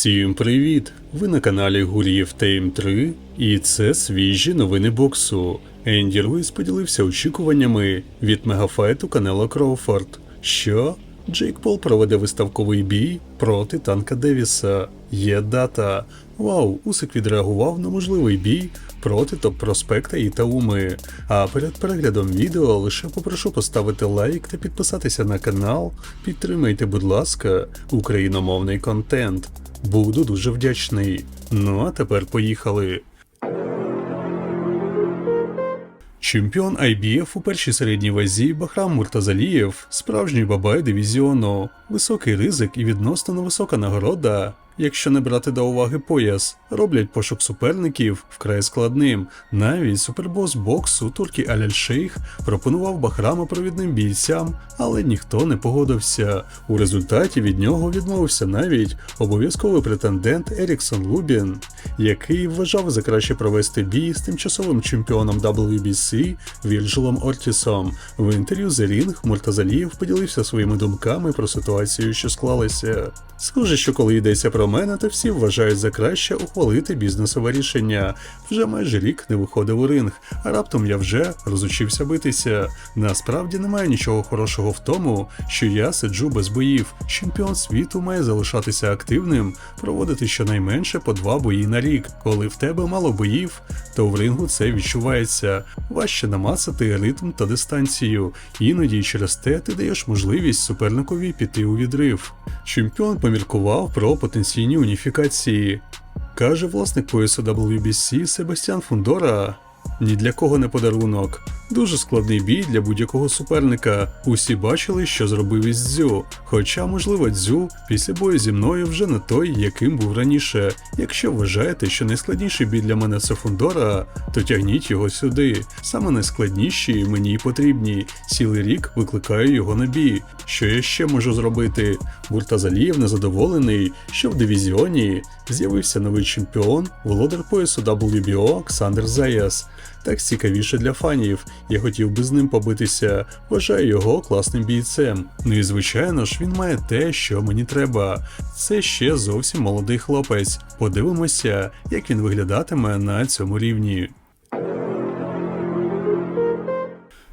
Всім привіт! Ви на каналі Гур'єв Тейм 3 і це свіжі новини боксу. Енді Руїс поділився очікуваннями від мегафайту Канело Кроуфорд. Що? Джейк Пол проведе виставковий бій проти танка Девіса. Є дата. Вау, Усик відреагував на можливий бій проти топ-проспекта і Тауми. А перед переглядом відео лише попрошу поставити лайк та підписатися на канал. Підтримайте, будь ласка, україномовний контент. Буду дуже вдячний. Ну а тепер поїхали. Чемпіон IBF у першій середній вазі Бахрам Муртазалієв, справжній бабай дивізіону, високий ризик і відносно висока нагорода. Якщо не брати до уваги пояс, роблять пошук суперників вкрай складним. Навіть супербос боксу Туркі Аляль-Шейх пропонував Бахрама провідним бійцям, але ніхто не погодився. У результаті від нього відмовився навіть обов'язковий претендент Еріксон Лубін, який вважав за краще провести бій з тимчасовим чемпіоном WBC Вільджелом Ортісом. В інтерв'ю The Ring Муртазалієв поділився своїми думками про ситуацію, що склалася. Схоже, що коли йдеться про мене, то всі вважають за краще ухвалити бізнесове рішення. Вже майже рік не виходив у ринг, а раптом я вже розучився битися. Насправді немає нічого хорошого в тому, що я сиджу без боїв. Чемпіон світу має залишатися активним, проводити щонайменше по два бої на рік. Коли в тебе мало боїв, то в рингу це відчувається. Важче намацати ритм та дистанцію. Іноді через те ти даєш можливість суперникові піти у відрив. Чемпіон поміркував про потенційні уніфікації. Каже власник поясу WBC Себастьян Фундора. Ні для кого не подарунок. Дуже складний бій для будь-якого суперника. Усі бачили, що зробив із Дзю. Хоча, можливо, Дзю після бою зі мною вже не той, яким був раніше. Якщо вважаєте, що найскладніший бій для мене це Фундора, то тягніть його сюди. Саме найскладніші мені й потрібні. Цілий рік викликаю його на бій. Що я ще можу зробити? Буртазалієв незадоволений, що в дивізіоні з'явився новий чемпіон, володар поясу WBO Оксандр Заяс. Так цікавіше для фанів. Я хотів би з ним побитися. Вважаю його класним бійцем. Ну і звичайно ж, він має те, що мені треба. Це ще зовсім молодий хлопець. Подивимося, як він виглядатиме на цьому рівні.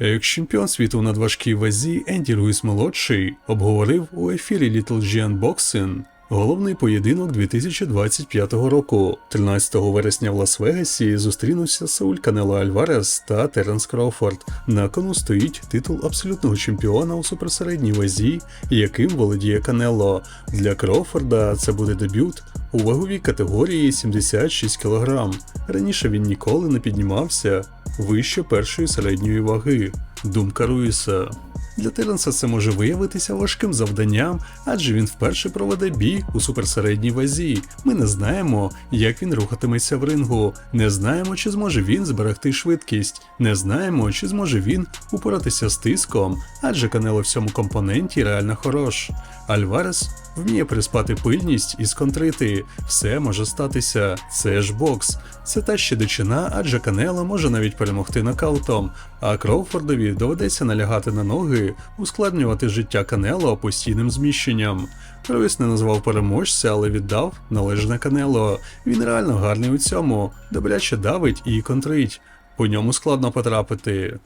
Екс-чемпіон світу в надважкій вазі Енді Луїс молодший обговорив у ефірі Little G Unboxing головний поєдинок 2025 року. 13 вересня в Лас-Вегасі зустрінувся Сауль Канело Альварес та Теренс Кроуфорд. На кону стоїть титул абсолютного чемпіона у суперсередній вазі, яким володіє Канело. Для Кроуфорда це буде дебют у ваговій категорії 76 кг. Раніше він ніколи не піднімався вище першої середньої ваги. Думка Руїса. Для Теренса це може виявитися важким завданням, адже він вперше проведе бій у суперсередній вазі. Ми не знаємо, як він рухатиметься в рингу, не знаємо, чи зможе він зберегти швидкість, не знаємо, чи зможе він упоратися з тиском, адже Канело в цьому компоненті реально хорош. Альварес вміє приспати пильність і сконтрити. Все може статися. Це ж бокс. Це та ще дичина, адже Канело може навіть перемогти нокаутом, а Кроуфордові доведеться налягати на ноги, ускладнювати життя Канело постійним зміщенням. Руїс не назвав переможця, але віддав належне Канело. Він реально гарний у цьому, добряче давить і контрить. По ньому складно потрапити.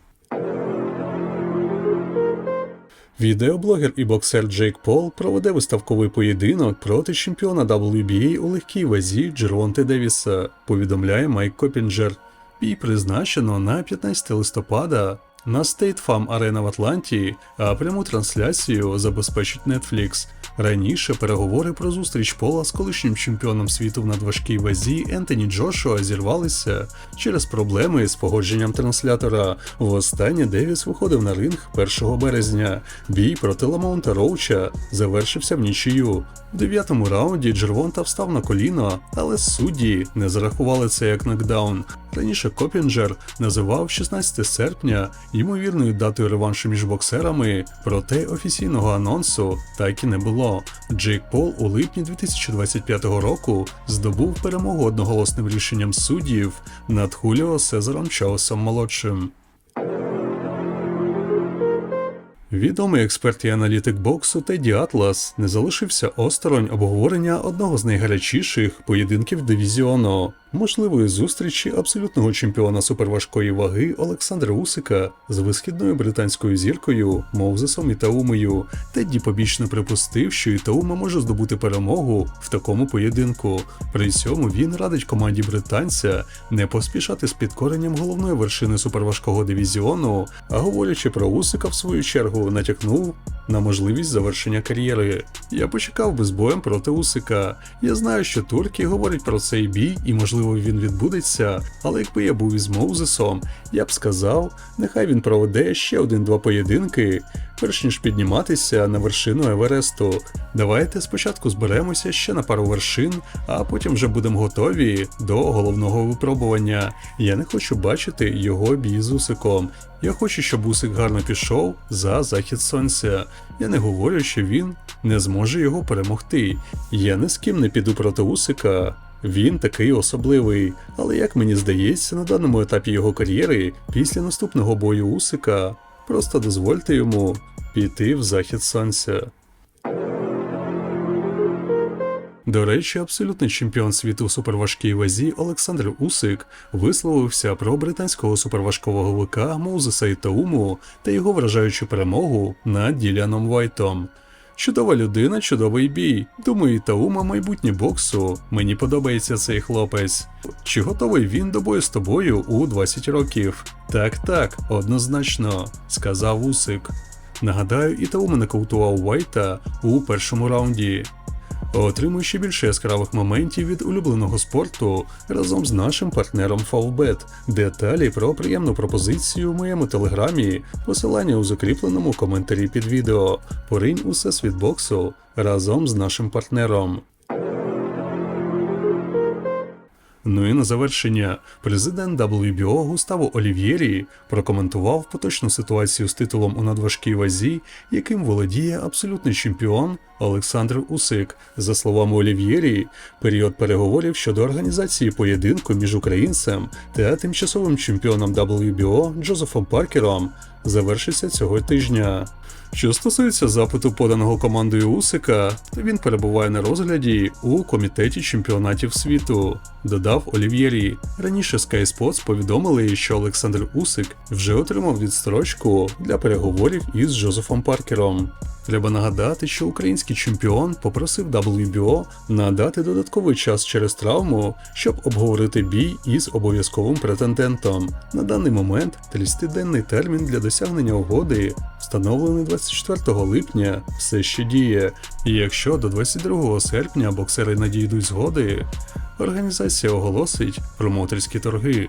Відеоблогер і боксер Джейк Пол проведе виставковий поєдинок проти чемпіона WBA у легкій вазі Джеронте Девіса, повідомляє Майк Копінджер. Бій призначено на 15 листопада на State Farm Arena в Атланті, а пряму трансляцію забезпечить Netflix. Раніше переговори про зустріч Пола з колишнім чемпіоном світу в надважкій вазі Ентоні Джошуа зірвалися через проблеми з погодженням транслятора. Востаннє Девіс виходив на ринг 1 березня. Бій проти Ламонта Роуча завершився в нічию. В дев'ятому раунді Джервонта встав на коліно, але судді не зарахували це як нокдаун. Раніше Копінджер називав 16 серпня ймовірною датою реваншу між боксерами, проте офіційного анонсу так і не було. Джейк Пол у липні 2025 року здобув перемогу одноголосним рішенням суддів над Хуліо Сезаром Чаусом молодшим. Відомий експерт і аналітик боксу Теді Атлас не залишився осторонь обговорення одного з найгарячіших поєдинків дивізіону, можливої зустрічі абсолютного чемпіона суперважкої ваги Олександра Усика з висхідною британською зіркою Мовзесом Ітаумою. Тедді побічно припустив, що Ітаума може здобути перемогу в такому поєдинку. При цьому він радить команді британця не поспішати з підкоренням головної вершини суперважкого дивізіону, а говорячи про Усика, в свою чергу натякнув на можливість завершення кар'єри. Я почекав би з боєм проти Усика. Я знаю, що турки говорять про цей бій, і можливо він відбудеться, але якби я був із Моузесом, я б сказав, нехай він проведе ще один-два поєдинки, перш ніж підніматися на вершину Евересту. Давайте спочатку зберемося ще на пару вершин, а потім вже будемо готові до головного випробування. Я не хочу бачити його бій з Усиком. Я хочу, щоб Усик гарно пішов за захід сонця. Я не говорю, що він не зможе його перемогти. Я ні з ким не піду проти Усика. Він такий особливий, але як мені здається, на даному етапі його кар'єри, після наступного бою Усика, просто дозвольте йому піти в захід сонця. До речі, абсолютний чемпіон світу у суперважкій вазі Олександр Усик висловився про британського суперважкового вика Моузеса Ітауму та його вражаючу перемогу над Діляном Вайтом. Чудова людина, чудовий бій. Думаю, Ітаума майбутнє боксу. Мені подобається цей хлопець. Чи готовий він до бою з тобою у 20 років? Так, так, однозначно, сказав Усик. Нагадаю, Ітаума нокаутував Вайта у першому раунді. Отримуй ще більше яскравих моментів від улюбленого спорту разом з нашим партнером Favbet. Деталі про приємну пропозицію в моєму телеграмі, посилання у закріпленому коментарі під відео. Поринь усе світ боксу разом з нашим партнером. Ну і на завершення, президент WBO Густаво Олів'єрі прокоментував поточну ситуацію з титулом у надважкій вазі, яким володіє абсолютний чемпіон Олександр Усик. За словами Олів'єрі, період переговорів щодо організації поєдинку між українцем та тимчасовим чемпіоном WBO Джозефом Паркером завершиться цього тижня. Що стосується запиту, поданого командою Усика, то він перебуває на розгляді у комітеті чемпіонатів світу, додав Олів'єрі. Раніше Sky Sports повідомили, що Олександр Усик вже отримав відстрочку для переговорів із Джозефом Паркером. Треба нагадати, що український чемпіон попросив WBO надати додатковий час через травму, щоб обговорити бій із обов'язковим претендентом. На даний момент 30-денний термін для досягнення угоди, встановлений 24 липня, все ще діє. І якщо до 22 серпня боксери надійдуть згоди, організація оголосить промоутерські торги.